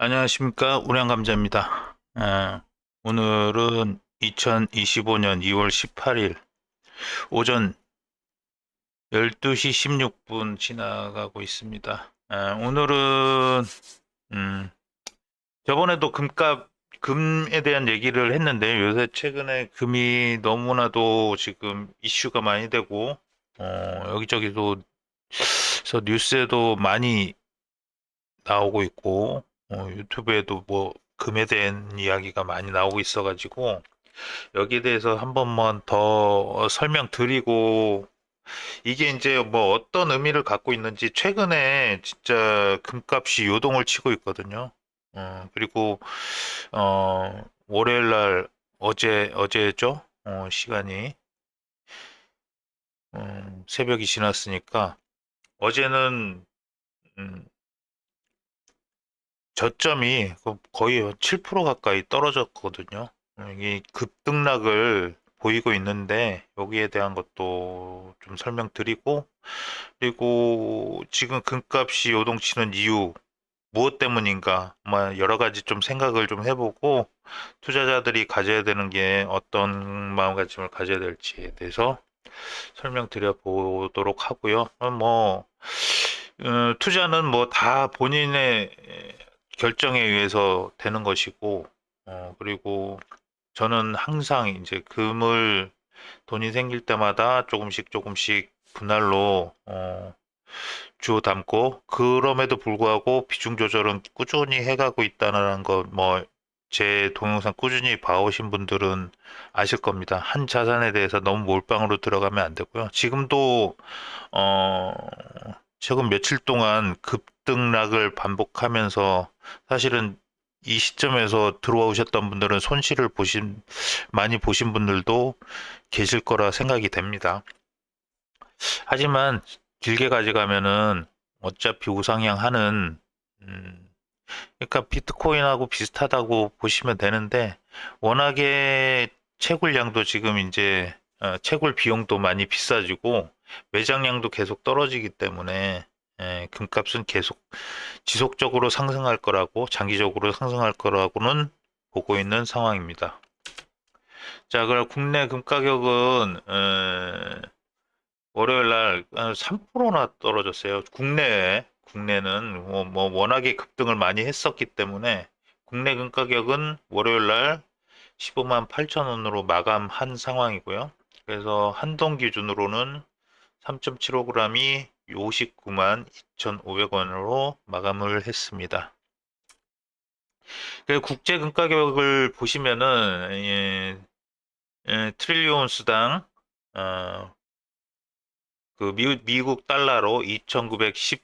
안녕하십니까 우량감자입니다. 아, 오늘은 2025년 2월 18일 오전 12시 16분 지나가고 있습니다. 아, 오늘은 음, 저번에도 금값 금에 대한 얘기를 했는데 요새 최근에 금이 너무나도 지금 이슈가 많이 되고 어, 여기저기도 서 뉴스에도 많이 나오고 있고 어, 유튜브에도 뭐 금에 대한 이야기가 많이 나오고 있어가지고 여기에 대해서 한 번만 더 설명드리고 이게 이제 뭐 어떤 의미를 갖고 있는지 최근에 진짜 금값이 요동을 치고 있거든요. 어, 그리고 어, 월요일 날 어제 어제죠? 어, 시간이 음, 새벽이 지났으니까 어제는 음, 저점이 그 거의 7% 가까이 떨어졌거든요. 이 급등락을 보이고 있는데 여기에 대한 것도 좀 설명드리고 그리고 지금 금값이 요동치는 이유 무엇 때문인가 뭐 여러 가지 좀 생각을 좀 해보고 투자자들이 가져야 되는 게 어떤 마음가짐을 가져야 될지에 대해서 설명드려 보도록 하고요. 어, 뭐 어, 투자는 뭐 다 본인의 결정에 의해서 되는 것이고, 어, 그리고 저는 항상 이제 금을 돈이 생길 때마다 조금씩 조금씩 분할로, 어, 주워 담고, 그럼에도 불구하고 비중 조절은 꾸준히 해가고 있다는 것, 뭐, 제 동영상 꾸준히 봐오신 분들은 아실 겁니다. 한 자산에 대해서 너무 몰빵으로 들어가면 안 되고요. 지금도, 어, 최근 며칠 동안 급등락을 반복하면서 사실은 이 시점에서 들어오셨던 분들은 손실을 보신, 많이 보신 분들도 계실 거라 생각이 됩니다. 하지만 길게 가져가면은 어차피 우상향하는, 음, 그러니까 비트코인하고 비슷하다고 보시면 되는데, 워낙에 채굴량도 지금 이제, 어, 채굴 비용도 많이 비싸지고, 매장량도 계속 떨어지기 때문에, 예, 금값은 계속 지속적으로 상승할 거라고 장기적으로 상승할 거라고는 보고 있는 상황입니다. 자, 그럼 국내 금 가격은 에, 월요일 날 3%나 떨어졌어요. 국내에 국내는 뭐, 뭐 워낙에 급등을 많이 했었기 때문에 국내 금 가격은 월요일 날 15만 8천 원으로 마감한 상황이고요. 그래서 한동 기준으로는 3.75g이 59만 2,500원으로 마감을 했습니다. 그 국제 금 가 격을 보시면은 예, 예, 트릴리온 수당 어, 그 미, 국 달러로 2,910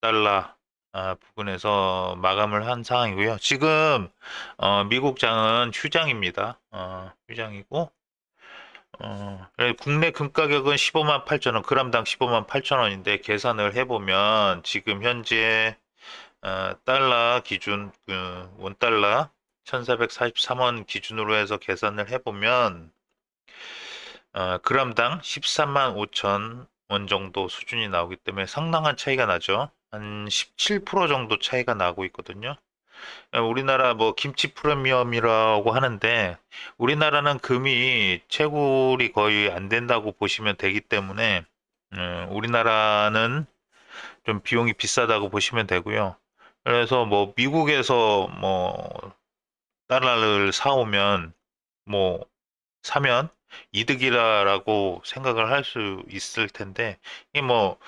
달러 아, 부근에서 마감을 한 상황이고요. 지금 어, 미국 장은 휴장입니다. 어, 휴장이고 어, 국내 금 가격은 15만 8천 원, 그람당 15만 8천 원인데 계산을 해보면 지금 현재 어, 달러 기준 그 원달러 1443원 기준으로 해서 계산을 해보면 어, 그람당 13만 5천 원 정도 수준이 나오기 때문에 상당한 차이가 나죠. 한 17% 정도 차이가 나고 있거든요. 어, 우리나라 뭐 김치 프리미엄이라고 하는데 우리나라는 금이 채굴이 거의 안 된다고 보시면 되기 때문에 음, 우리나라는 좀 비용이 비싸다고 보시면 되고요. 그래서 뭐 미국에서 뭐 달러를 사오면 뭐 사면 이득이라고 생각을 할 수 있을 텐데 이게 뭐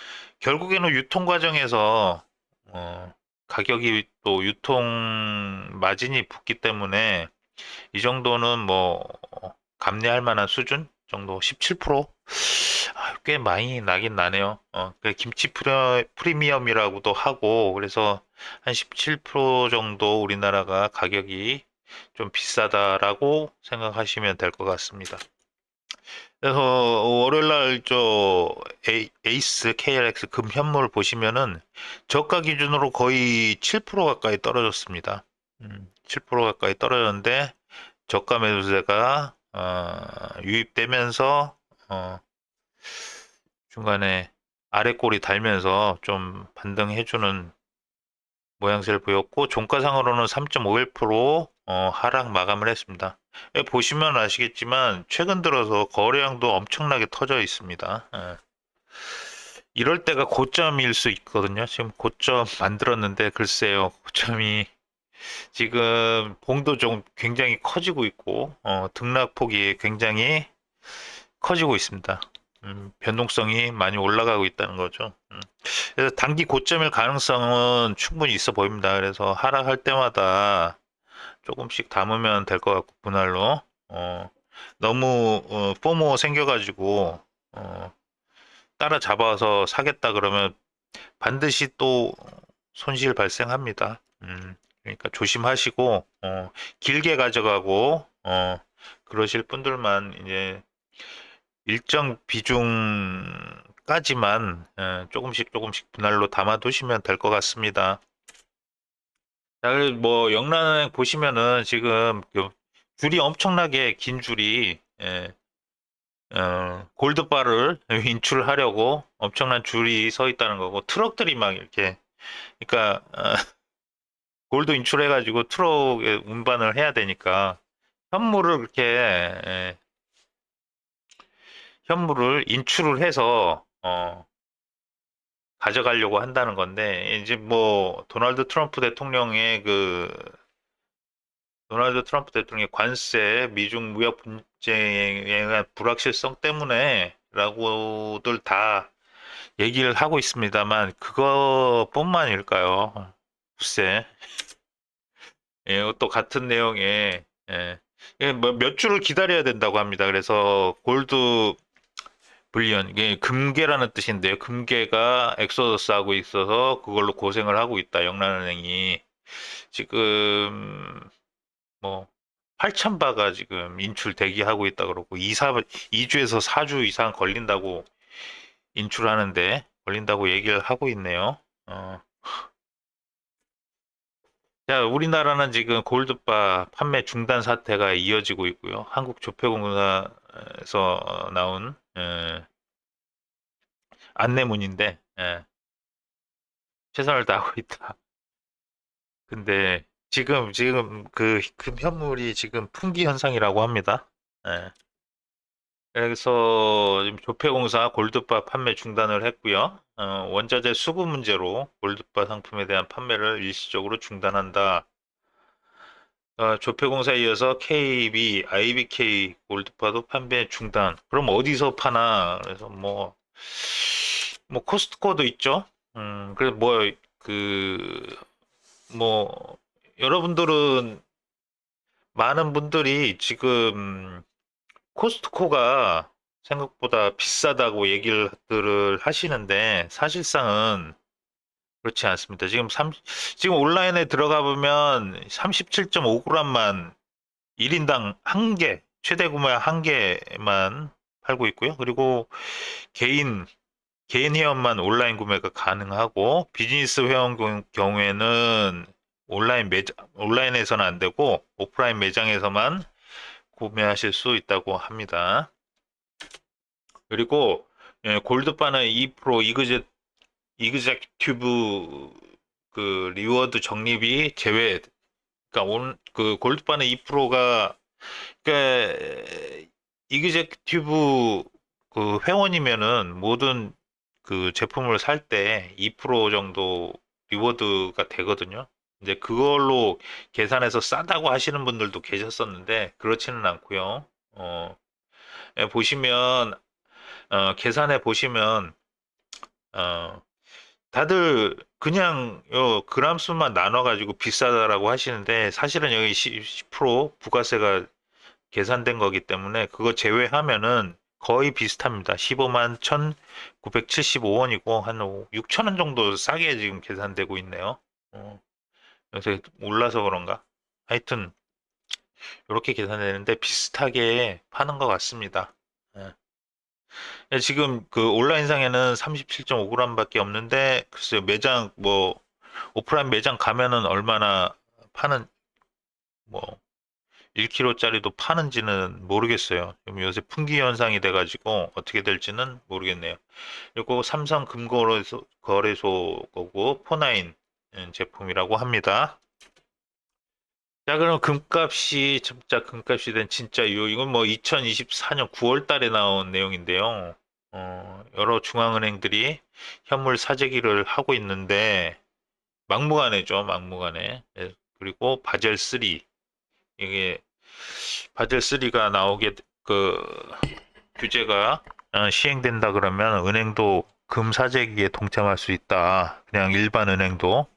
결국에는 유통 과정에서 어 가격이 또 유통 마진이 붙기 때문에 이 정도는 뭐 감내할 만한 수준 정도 17%? 아, 꽤 많이 나긴 나네요. 어, 그 김치 프리미엄이라고도 하고 그래서 한 17% 정도 우리나라가 가격이 좀 비싸다라고 생각하시면 될 것 같습니다. 그래서 월요일 날저 에이스 KLX 금 현물 보시면은 저가 기준으로 거의 7% 가까이 떨어졌습니다. 음, 7% 가까이 떨어졌는데 저가 매수세가 어, 유입되면서 어, 중간에 아래 꼬리 달면서 좀 반등해주는 모양새를 보였고 종가상으로는 3.51% 어, 하락 마감을 했습니다. 예, 보시면 아시겠지만 최근 들어서 거래량도 엄청나게 터져 있습니다. 예. 이럴 때가 고점일 수 있거든요. 지금 고점 만들었는데 글쎄요. 고점이 지금 봉도 좀 굉장히 커지고 있고 어, 등락폭이 굉장히 커지고 있습니다. 음, 변동성이 많이 올라가고 있다는 거죠. 음. 그래서 단기 고점일 가능성은 충분히 있어 보입니다. 그래서 하락할 때마다 조금씩 담으면 될 것 같고 분할로 어, 너무 어, 포모 생겨가지고 어, 따라 잡아서 사겠다 그러면 반드시 또 손실 발생합니다. 음, 그러니까 조심하시고 어, 길게 가져가고 어, 그러실 분들만 이제 일정 비중까지만 예, 조금씩 조금씩 분할로 담아 두시면 될 것 같습니다. 자, 그리고 뭐 영란은행 보시면은 지금 그 줄이 엄청나게 긴 줄이 예, 어, 골드바를 인출하려고 엄청난 줄이 서 있다는 거고 트럭들이 막 이렇게 그러니까 어, 골드 인출해가지고 트럭에 운반을 해야 되니까 현물을 그렇게 예, 현물을 인출을 해서 어, 가져가려고 한다는 건데 이제 뭐 도널드 트럼프 대통령의 그 도널드 트럼프 대통령의 관세 미중 무역 분쟁에 의한 불확실성 때문에라고들 다 얘기를 하고 있습니다만 그거뿐만일까요? 글쎄 예, 또 같은 내용에 예, 예, 뭐몇 주를 기다려야 된다고 합니다. 그래서 골드 불리언 이게 금괴라는 뜻인데요. 금괴가 엑소더스 하고 있어서 그걸로 고생을 하고 있다. 영란은행이 지금 뭐 8천 바가 지금 인출 대기하고 있다 그러고 2, 4, 2주에서 4주 이상 걸린다고 인출하는데 걸린다고 얘기를 하고 있네요. 어. 자, 우리나라는 지금 골드바 판매 중단 사태가 이어지고 있고요. 한국 조폐공사에서 나온 예, 안내문인데 예, 최선을 다하고 있다. 근데 지금 지금 그 금 현물이 지금 풍기 현상이라고 합니다. 예. 그래서 지금 조폐공사 골드바 판매 중단을 했고요. 어, 원자재 수급 문제로 골드바 상품에 대한 판매를 일시적으로 중단한다. 어, 조폐공사에 이어서 KB, IBK 골드바도 판매 중단. 그럼 어디서 파나? 그래서 뭐, 뭐 코스트코도 있죠. 음, 그래서 뭐, 그, 뭐, 여러분들은 많은 분들이 지금 코스트코가 생각보다 비싸다고 얘기를 하시는데 사실상은 그렇지 않습니다. 지금 3, 지금 온라인에 들어가 보면 37.5g만 1인당 한 개, 최대 구매 한 개만 팔고 있고요. 그리고 개인 개인 회원만 온라인 구매가 가능하고 비즈니스 회원 경우에는 온라인 매장 온라인에서는 안 되고 오프라인 매장에서만 구매하실 수 있다고 합니다. 그리고 예, 골드바는 2% 이그제 이그제큐브 그 리워드 적립이 제외. 그러니까 온그 골드바는 2%가 그러니까 이그제큐브 그 회원이면은 모든 그 제품을 살 때 2% 정도 리워드가 되거든요. 이제 그걸로 계산해서 싸다고 하시는 분들도 계셨었는데 그렇지는 않고요. 어, 예, 보시면 어, 계산해 보시면 어, 다들 그냥 요 그람 수만 나눠 가지고 비싸다라고 하시는데 사실은 여기 10% 부가세가 계산된 거기 때문에 그거 제외하면은 거의 비슷합니다. 15만 1,975원이고 한 6천 원 정도 싸게 지금 계산되고 있네요. 어. 요새 몰라서 그런가? 하여튼 이렇게 계산되는데 비슷하게 파는 것 같습니다. 예. 예, 지금 그 온라인상에는 37.5g밖에 없는데 글쎄요 매장 뭐 오프라인 매장 가면은 얼마나 파는 뭐 1kg짜리도 파는지는 모르겠어요. 요새 풍기 현상이 돼가지고 어떻게 될지는 모르겠네요. 그리고 삼성 금거래소 거래소 거고 포나인 음, 제품이라고 합니다. 자, 그럼 금값이 진짜 금값이 된 진짜 이유 이건 뭐 2024년 9월 달에 나온 내용인데요. 어, 여러 중앙은행들이 현물 사재기를 하고 있는데 막무가내죠, 막무가내. 예, 그리고 바젤 3 이게 바젤 3가 나오게 그 규제가 어, 시행된다 그러면 은행도 금 사재기에 동참할 수 있다. 그냥 일반 은행도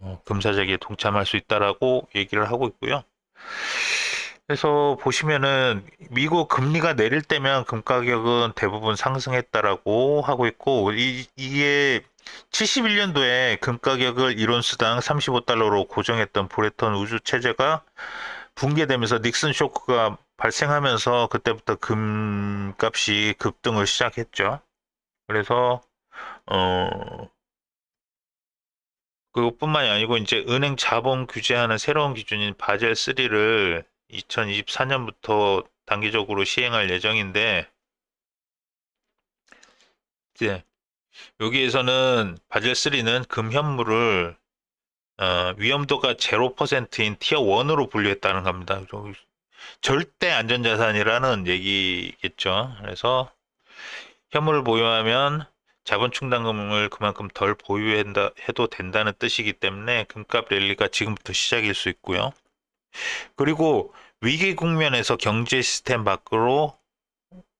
어, 금 사재기에 동참할 수 있다라고 얘기를 하고 있고요. 그래서 보시면은 미국 금리가 내릴 때면 금 가격은 대부분 상승했다라고 하고 있고 이, 이게 71년도에 금 가격을 1온스당 35달러로 고정했던 브레턴 우주 체제가 붕괴되면서 닉슨 쇼크가 발생하면서 그때부터 금 값이 급등을 시작했죠. 그래서 어 그것뿐만이 아니고 이제 은행 자본 규제하는 새로운 기준인 바젤 3를 2024년부터 단기적으로 시행할 예정인데 이제 여기에서는 바젤 3는 금 현물을 어, 위험도가 0%인 티어 1으로 분류했다는 겁니다. 좀 절대 안전자산이라는 얘기겠죠. 그래서 현물을 보유하면 자본 충당금을 그만큼 덜 보유해도 된다는 뜻이기 때문에 금값 랠리가 지금부터 시작일 수 있고요. 그리고 위기 국면에서 경제 시스템 밖으로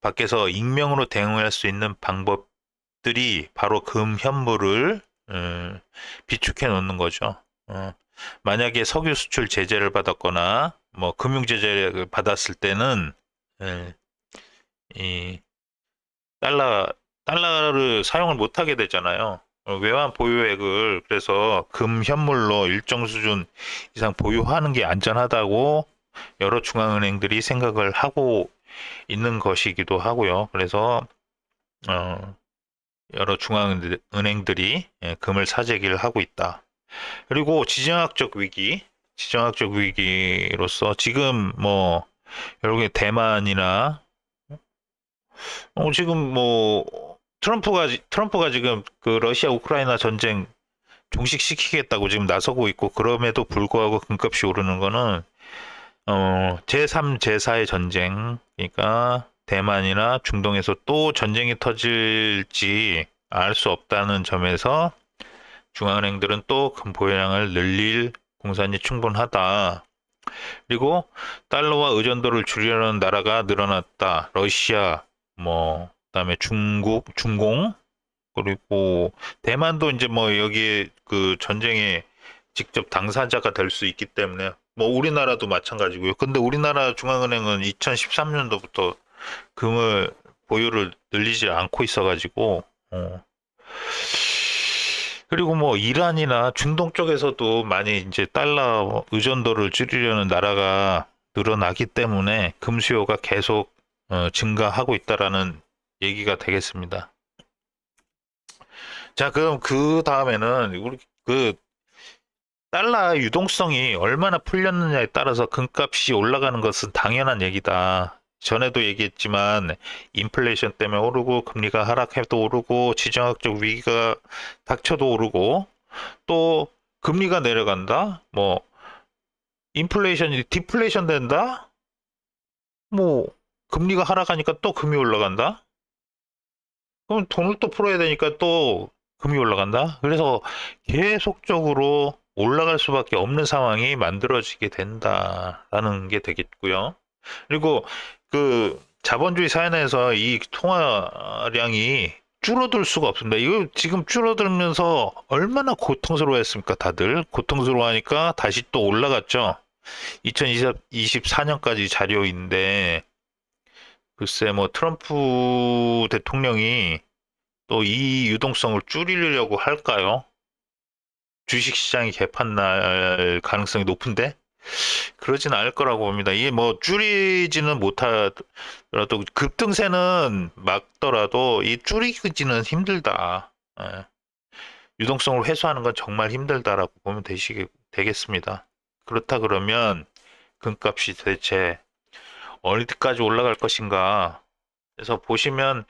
밖에서 익명으로 대응할 수 있는 방법들이 바로 금 현물을 음, 비축해 놓는 거죠. 어, 만약에 석유 수출 제재를 받았거나 뭐 금융 제재를 받았을 때는 예, 이 달러 달러를 사용을 못 하게 되잖아요. 어, 외환 보유액을 그래서 금 현물로 일정 수준 이상 보유하는 게 안전하다고 여러 중앙은행들이 생각을 하고 있는 것이기도 하고요. 그래서 어, 여러 중앙은행들이 예, 금을 사재기를 하고 있다. 그리고 지정학적 위기, 지정학적 위기로서 지금 뭐개 대만이나 어, 지금 뭐 트럼프가 트럼프가 지금 그 러시아 우크라이나 전쟁 종식시키겠다고 지금 나서고 있고 그럼에도 불구하고 금값이 오르는 거는 어, 제3, 제4의 전쟁 그러니까 대만이나 중동에서 또 전쟁이 터질지 알 수 없다는 점에서 중앙은행들은 또 금 보유량을 늘릴 공산이 충분하다. 그리고 달러와 의존도를 줄이려는 나라가 늘어났다. 러시아, 뭐 그다음에 중국, 중공 그리고 대만도 이제 뭐 여기에 그 전쟁에 직접 당사자가 될 수 있기 때문에 뭐 우리나라도 마찬가지고요. 근데 우리나라 중앙은행은 2013년도부터 금을 보유를 늘리지 않고 있어가지고 어. 그리고 뭐 이란이나 중동 쪽에서도 많이 이제 달러 의존도를 줄이려는 나라가 늘어나기 때문에 금 수요가 계속 어, 증가하고 있다라는 얘기가 되겠습니다. 자, 그럼 그 다음에는 우리 그 달러 유동성이 얼마나 풀렸느냐에 따라서 금값이 올라가는 것은 당연한 얘기다. 전에도 얘기했지만 인플레이션 때문에 오르고 금리가 하락해도 오르고 지정학적 위기가 닥쳐도 오르고 또 금리가 내려간다. 뭐 인플레이션이 디플레이션 된다. 뭐 금리가 하락하니까 또 금이 올라간다. 그럼 돈을 또 풀어야 되니까 또 금이 올라간다. 그래서 계속적으로 올라갈 수밖에 없는 상황이 만들어지게 된다라는 게 되겠고요. 그리고 그 자본주의 사회에서 이 통화량이 줄어들 수가 없습니다. 이거 지금 줄어들면서 얼마나 고통스러워했습니까, 다들? 고통스러워하니까 다시 또 올라갔죠. 2024년까지 자료인데 글쎄 뭐 트럼프 대통령이 또 이 유동성을 줄이려고 할까요? 주식시장이 개판 날 가능성이 높은데 그러진 않을 거라고 봅니다. 이게 뭐 줄이지는 못하더라도 급등세는 막더라도 이 줄이지는 힘들다. 예. 유동성을 회수하는 건 정말 힘들다라고 보면 되시, 되겠습니다. 그렇다 그러면 금값이 도대체 어디까지 올라갈 것인가. 그래서 보시면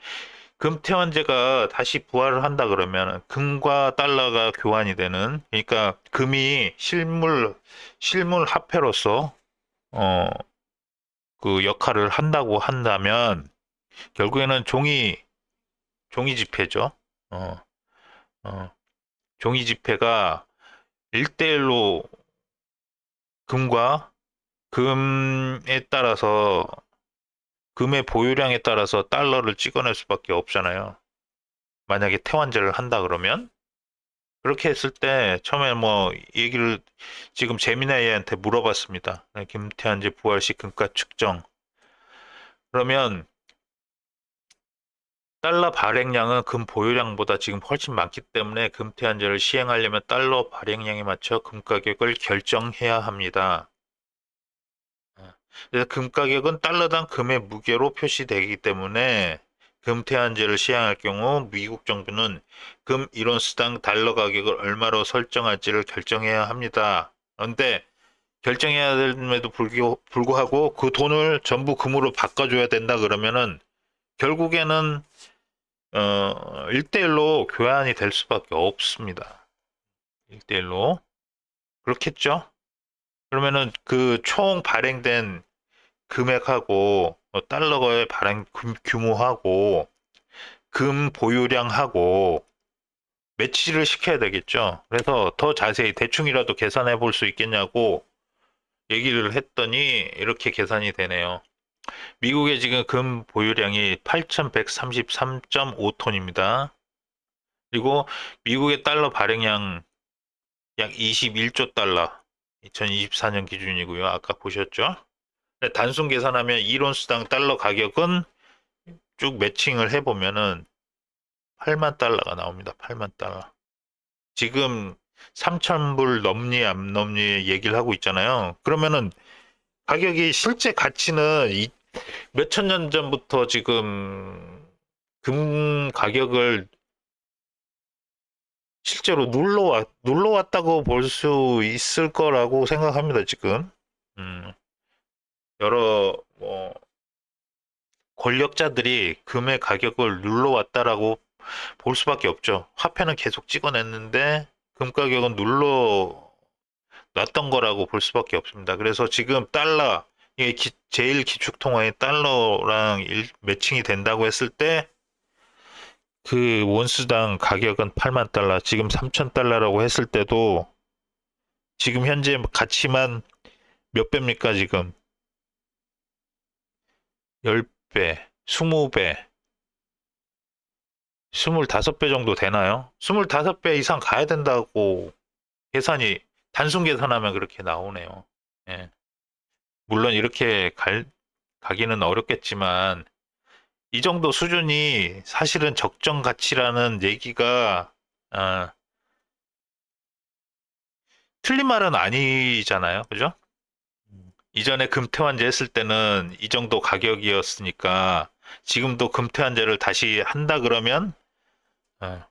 금태환제가 다시 부활을 한다 그러면 금과 달러가 교환이 되는 그러니까 금이 실물 실물 화폐로서 어 그 역할을 한다고 한다면 결국에는 종이 종이 지폐죠. 어, 어, 종이 지폐가 1대1로 금과 금에 따라서 금의 보유량에 따라서 달러를 찍어낼 수밖에 없잖아요. 만약에 태환제를 한다 그러면 그렇게 했을 때 처음에 뭐 얘기를 지금 재미나이한테 물어봤습니다. 김태환제 부활시 금가 측정. 그러면 달러 발행량은 금 보유량보다 지금 훨씬 많기 때문에 금태환제를 시행하려면 달러 발행량에 맞춰 금 가격을 결정해야 합니다. 그래서 금 가격은 달러당 금의 무게로 표시되기 때문에 금태환제를 시행할 경우 미국 정부는 금 1온스당 달러 가격을 얼마로 설정할지를 결정해야 합니다. 그런데 결정해야 됨에도 불구- 불구하고 그 돈을 전부 금으로 바꿔줘야 된다 그러면은 결국에는 어 1대1로 교환이 될 수밖에 없습니다. 1대1로 그렇겠죠? 그러면은 그 총 발행된 금액하고 어, 달러의 발행 금- 규모하고 금 보유량하고 매치를 시켜야 되겠죠. 그래서 더 자세히 대충이라도 계산해 볼 수 있겠냐고 얘기를 했더니 이렇게 계산이 되네요. 미국의 지금 금 보유량이 8,133.5톤입니다. 그리고 미국의 달러 발행량 약 21조 달러. 2024년 기준이고요. 아까 보셨죠? 단순 계산하면 1온수당 달러 가격은 쭉 매칭을 해보면은 8만 달러가 나옵니다. 8만 달러. 지금 3,000불 넘니 안 넘니 얘기를 하고 있잖아요. 그러면은 가격이 실제 가치는 몇 천 년 전부터 지금 금 가격을 실제로 눌러왔, 눌러왔다고 볼 수 있을 거라고 생각합니다, 지금. 음, 여러, 뭐, 권력자들이 금의 가격을 눌러왔다라고 볼 수밖에 없죠. 화폐는 계속 찍어냈는데, 금 가격은 눌러 놨던 거라고 볼 수밖에 없습니다. 그래서 지금 달러, 이게 기- 제일 기축통화의 달러랑 일- 매칭이 된다고 했을 때, 그 원수당 가격은 8만 달러, 지금 3천 달러라고 했을 때도 지금 현재 가치만 몇 배입니까, 지금? 10배, 20배, 25배 정도 되나요? 25배 이상 가야 된다고 계산이, 단순 계산하면 그렇게 나오네요. 예. 물론 이렇게 갈, 가기는 어렵겠지만, 이 정도 수준이 사실은 적정 가치라는 얘기가 아, 틀린 말은 아니잖아요, 그죠? 이전에 금태환제 했을 때는 이 정도 가격이었으니까 지금도 금태환제를 다시 한다 그러면 어,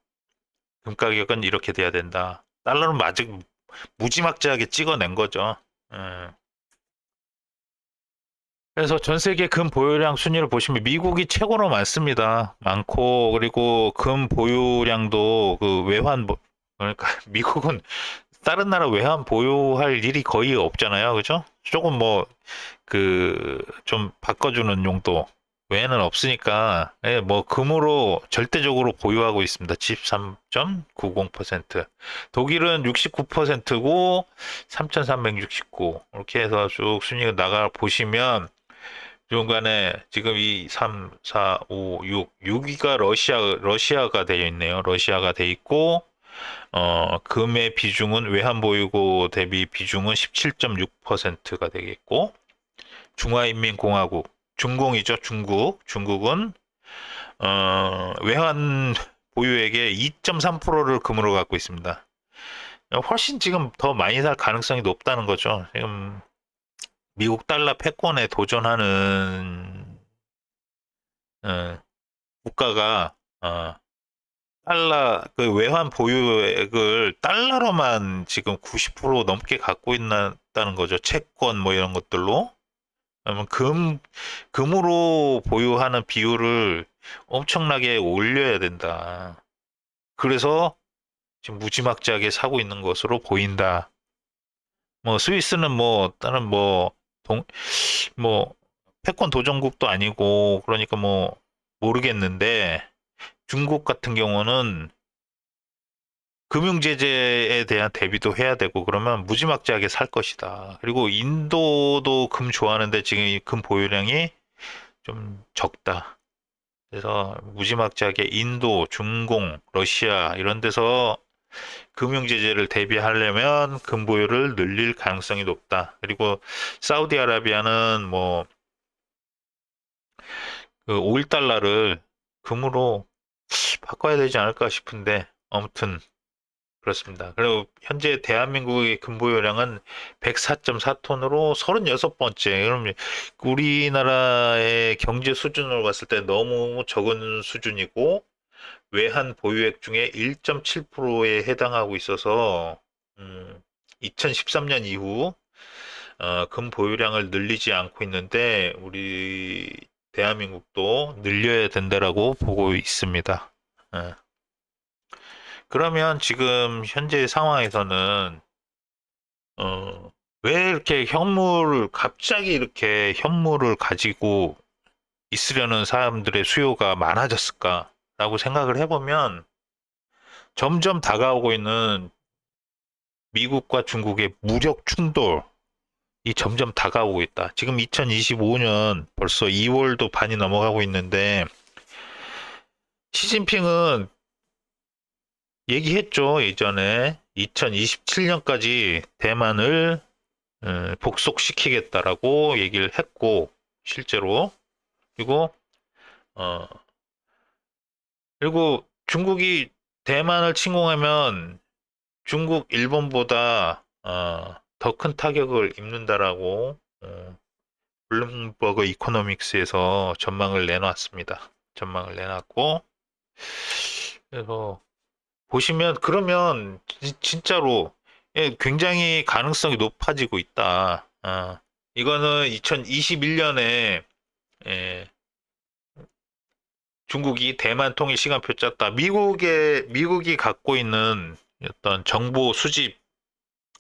금 가격은 이렇게 돼야 된다. 달러는 아직 무지막지하게 찍어낸 거죠. 예. 그래서 전 세계 금 보유량 순위를 보시면 미국이 최고로 많습니다. 많고 그리고 금 보유량도 그 외환 보- 그러니까 미국은 다른 나라 외환 보유할 일이 거의 없잖아요. 그죠? 조금 뭐 그 좀 바꿔주는 용도 외에는 없으니까 예, 뭐 금으로 절대적으로 보유하고 있습니다. 73.90%. 독일은 69%고 3,369 이렇게 해서 쭉 순위가 나가 보시면 중간에 지금 이 3, 4, 5, 6, 6위가 러시아 러시아가 되어 있네요. 러시아가 돼 있고 어, 금의 비중은 외환 보유고 대비 비중은 17.6%가 되겠고 중화인민공화국 중공이죠. 중국 중국은 어, 외환 보유액의 2.3%를 금으로 갖고 있습니다. 훨씬 지금 더 많이 살 가능성이 높다는 거죠. 지금 미국 달러 패권에 도전하는 어, 국가가 어, 달러 그 외환 보유액을 달러로만 지금 90% 넘게 갖고 있다는 거죠. 채권 뭐 이런 것들로 그러면 금, 금으로 보유하는 비율을 엄청나게 올려야 된다. 그래서 지금 무지막지하게 사고 있는 것으로 보인다. 뭐 스위스는 뭐 다른 뭐 동, 뭐 패권 도전국도 아니고 그러니까 뭐 모르겠는데 중국 같은 경우는 금융 제재에 대한 대비도 해야 되고 그러면 무지막지하게 살 것이다. 그리고 인도도 금 좋아하는데 지금 이금 보유량이 좀 적다. 그래서 무지막지하게 인도, 중공, 러시아 이런 데서 금융 제재를 대비하려면 금 보유를 늘릴 가능성이 높다. 그리고 사우디아라비아는 뭐 그 5일 달러를 금으로 바꿔야 되지 않을까 싶은데 아무튼 그렇습니다. 그리고 현재 대한민국의 금보유량은 104.4톤으로 36번째. 그럼 우리나라의 경제 수준으로 봤을 때 너무 적은 수준이고 외환 보유액 중에 1.7%에 해당하고 있어서 음, 2013년 이후 어, 금 보유량을 늘리지 않고 있는데 우리 대한민국도 늘려야 된다라고 보고 있습니다. 예. 그러면 지금 현재 상황에서는 어, 왜 이렇게 현물을 갑자기 이렇게 현물을 가지고 있으려는 사람들의 수요가 많아졌을까라고 생각을 해보면 점점 다가오고 있는 미국과 중국의 무력 충돌이 점점 다가오고 있다. 지금 2025년 벌써 2월도 반이 넘어가고 있는데 시진핑은 얘기했죠. 예전에 2027년까지 대만을 어, 복속시키겠다라고 얘기를 했고 실제로 그리고 어 그리고 중국이 대만을 침공하면 중국 일본보다 어, 더 큰 타격을 입는다라고 어, 블룸버그 이코노믹스에서 전망을 내놨습니다. 전망을 내놨고 그래서 보시면 그러면 지- 진짜로 예, 굉장히 가능성이 높아지고 있다. 아, 이거는 2021년에 예, 중국이 대만 통일 시간표 짰다. 미국의 미국이 갖고 있는 어떤 정보 수집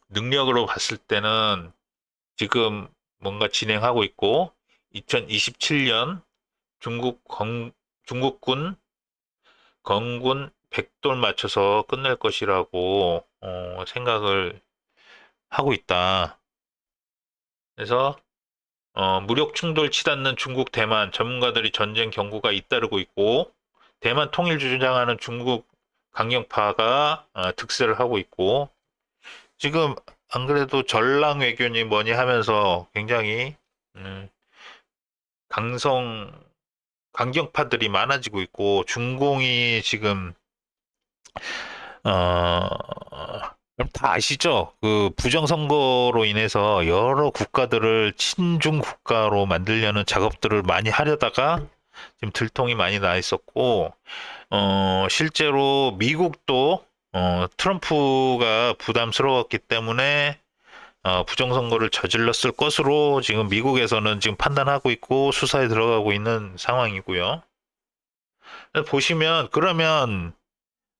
능력으로 봤을 때는 지금 뭔가 진행하고 있고 2027년 중국 건, 중국군 건군 100돌 맞춰서 끝낼 것이라고 어, 생각을 하고 있다. 그래서 어, 무력 충돌 치닫는 중국 대만 전문가들이 전쟁 경고가 잇따르고 있고 대만 통일 주장하는 중국 강경파가 어, 득세를 하고 있고 지금 안 그래도 전랑 외교니 뭐니 하면서 굉장히 음, 강성 강경파들이 많아지고 있고 중공이 지금 어, 다 아시죠? 그 부정선거로 인해서 여러 국가들을 친중 국가로 만들려는 작업들을 많이 하려다가 지금 들통이 많이 나 있었고, 어, 실제로 미국도 어, 트럼프가 부담스러웠기 때문에 어, 부정선거를 저질렀을 것으로 지금 미국에서는 지금 판단하고 있고 수사에 들어가고 있는 상황이고요. 보시면 그러면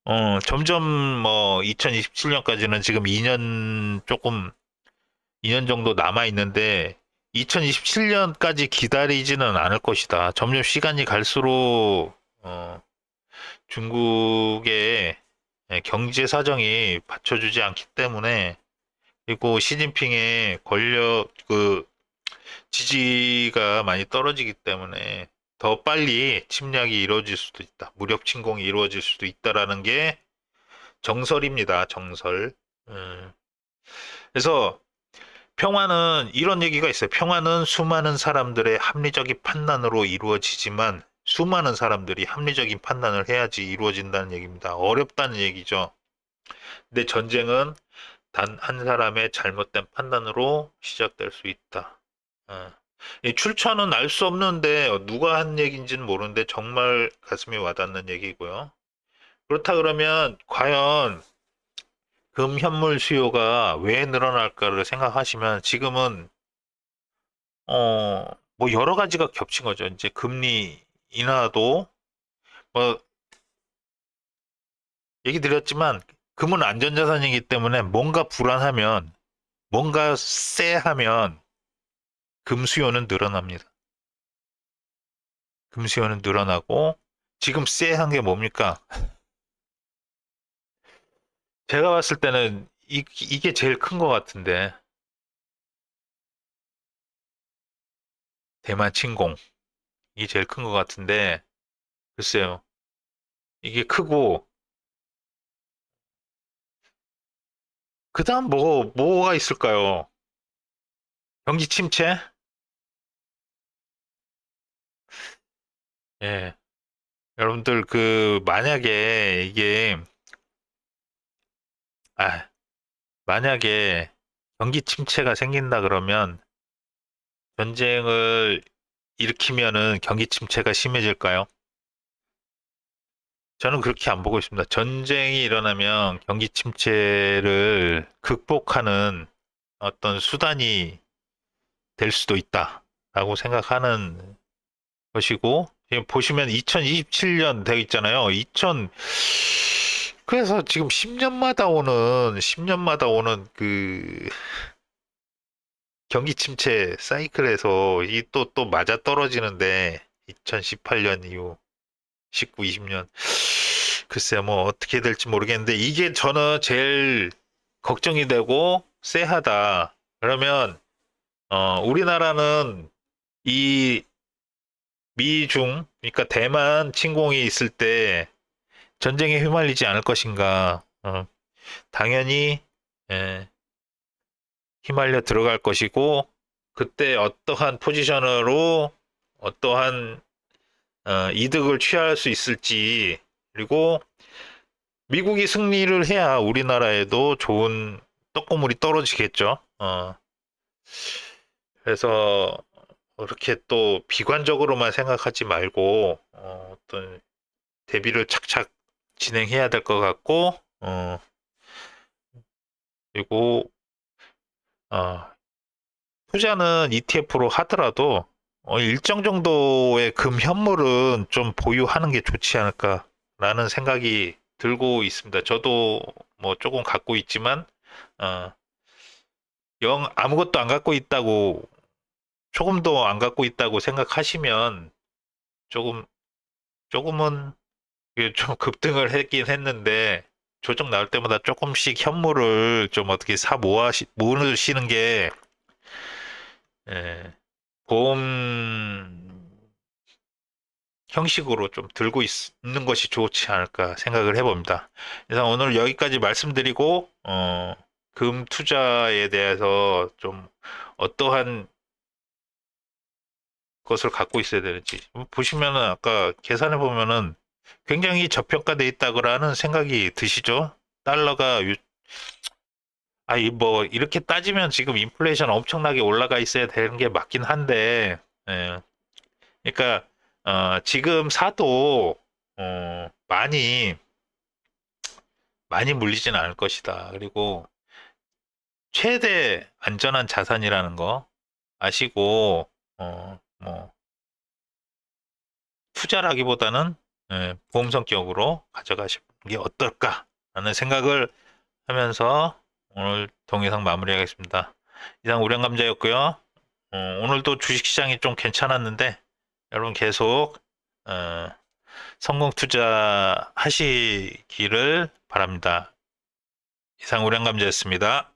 어, 점점 뭐 2027년까지는 지금 2년 조금 2년 정도 남아 있는데 2027년까지 기다리지는 않을 것이다. 점점 시간이 갈수록 어, 중국의 예, 경제 사정이 받쳐주지 않기 때문에 그리고 시진핑의 권력 그 지지가 많이 떨어지기 때문에 더 빨리 침략이 이루어질 수도 있다. 무력 침공이 이루어질 수도 있다라는 게 정설입니다. 정설. 음. 그래서 평화는 이런 얘기가 있어요. 평화는 수많은 사람들의 합리적인 판단으로 이루어지지만 수많은 사람들이 합리적인 판단을 해야지 이루어진다는 얘기입니다. 어렵다는 얘기죠. 근데 전쟁은 단 한 사람의 잘못된 판단으로 시작될 수 있다. 어. 이 출처는 알 수 없는데 누가 한 얘기인지는 모르는데 정말 가슴이 와닿는 얘기고요. 그렇다 그러면 과연 금 현물 수요가 왜 늘어날까를 생각하시면 지금은 어, 뭐 여러 가지가 겹친 거죠. 이제 금리 인하도 뭐 얘기 드렸지만 금은 안전자산이기 때문에 뭔가 불안하면 뭔가 쎄하면 금 수요는 늘어납니다. 금 수요는 늘어나고 지금 쎄한 게 뭡니까? 제가 봤을 때는 이, 이게 제일 큰 것 같은데 대만 침공 이게 제일 큰 것 같은데 글쎄요 이게 크고 그 다음 뭐 뭐가 있을까요? 경기 침체? 예 여러분들 그 만약에 이게 아 만약에 경기 침체가 생긴다 그러면 전쟁을 일으키면은 경기 침체가 심해질까요? 저는 그렇게 안 보고 있습니다. 전쟁이 일어나면 경기 침체를 극복하는 어떤 수단이 될 수도 있다라고 생각하는 것이고 지금 보시면 2027년 되어 있잖아요. 2000 그래서 지금 10년마다 오는 10년마다 오는 그 경기 침체 사이클에서 이 또 또 맞아 떨어지는데 2018년 이후 19, 20년 글쎄 뭐 어떻게 될지 모르겠는데 이게 저는 제일 걱정이 되고 쎄하다. 그러면 어 우리나라는 이 미중 그러니까 대만 침공이 있을 때 전쟁에 휘말리지 않을 것인가? 어, 당연히 예, 휘말려 들어갈 것이고 그때 어떠한 포지션으로 어떠한 어, 이득을 취할 수 있을지 그리고 미국이 승리를 해야 우리나라에도 좋은 떡고물이 떨어지겠죠. 어, 그래서 그렇게 또 비관적으로만 생각하지 말고 어, 어떤 대비를 착착 진행해야 될 것 같고 어, 그리고 어, 투자는 ETF로 하더라도 어, 일정 정도의 금 현물은 좀 보유하는 게 좋지 않을까라는 생각이 들고 있습니다. 저도 뭐 조금 갖고 있지만 어, 영 아무것도 안 갖고 있다고 조금도 안 갖고 있다고 생각하시면 조금 조금은 좀 급등을 했긴 했는데 조정 나올 때마다 조금씩 현물을 좀 어떻게 사 모아 모으시는 게 예, 보험 형식으로 좀 들고 있, 는 것이 좋지 않을까 생각을 해봅니다. 그래서 오늘 여기까지 말씀드리고 어, 금 투자에 대해서 좀 어떠한 것을 갖고 있어야 되는지 보시면은 아까 계산해 보면은 굉장히 저평가돼 있다고라는 생각이 드시죠? 달러가 유... 아이 뭐 이렇게 따지면 지금 인플레이션 엄청나게 올라가 있어야 되는 게 맞긴 한데 예. 그러니까 어, 지금 사도 어, 많이 많이 물리진 않을 것이다. 그리고 최대 안전한 자산이라는 거 아시고 어, 뭐 투자라기보다는 예, 보험 성격으로 가져가시는 게 어떨까라는 생각을 하면서 오늘 동영상 마무리하겠습니다. 이상 우량감자였고요. 어, 오늘도 주식시장이 좀 괜찮았는데 여러분 계속 어, 성공 투자 하시기를 바랍니다. 이상 우량감자였습니다.